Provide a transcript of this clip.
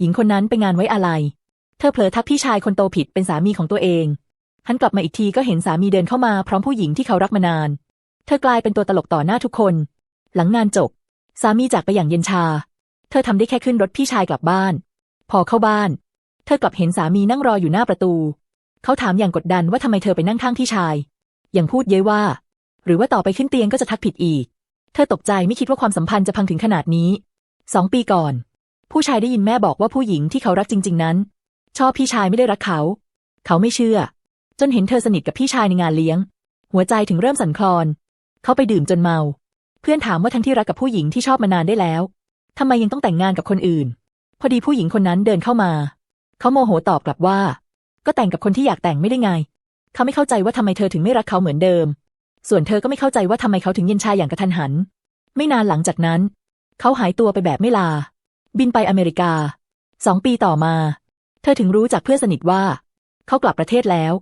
หญิงคนนั้นไปงานไว้อะไร เธอเผลอทักพี่ชายคนโตผิดเป็นสามีของตัวเองหันกลับมาอีกทีก็เห็นสามีเดินเข้ามาพร้อมผู้หญิงที่เขารักมานาน เธอกลายเป็นตัวตลกต่อหน้าทุกคน หลังงานจบ สามีจากไปอย่างเย็นชา เธอทำได้แค่ขึ้นรถพี่ชายกลับบ้าน พอเข้าบ้าน เธอกลับเห็นสามีนั่งรออยู่หน้าประตู เขาถามอย่างกดดันว่าทำไมเธอไปนั่งข้างพี่ชาย อย่างพูดเย้ยว่า หรือว่าต่อไปขึ้นเตียงก็จะทักผิดอีก เธอตกใจไม่คิดว่าความสัมพันธ์จะพังถึงขนาดนี้ สองปีก่อน ผู้ชายได้ยินแม่บอกว่าผู้หญิงที่เขารักจริง ๆ นั้น ชอบพี่ชายไม่ได้รักเขา เขาไม่เชื่อ จนเห็นเธอสนิทกับพี่ชายในงานเลี้ยง หัวใจถึงเริ่มสั่นคลอน เขาไปดื่มจนเมา เพื่อนถามว่าทั้งที่รักกับผู้หญิงที่ชอบมานานได้แล้วทำไมยังต้องแต่งงานกับคนอื่น พอดีผู้หญิงคนนั้นเดินเข้ามา เขาโมโหตอบกลับว่า ก็แต่งกับคนที่อยากแต่งไม่ได้ไง เขาไม่เข้าใจว่าทำไมเธอถึงไม่รักเขาเหมือนเดิม ส่วนเธอก็ไม่เข้าใจว่าทำไมเขาถึงเย็นชาอย่างกระทันหัน ไม่นานหลังจากนั้น เขาหายตัวไปแบบไม่ลา บินไปอเมริกาสองปีต่อมา เธอถึงรู้จากเพื่อนสนิทว่า เขากลับประเทศแล้ว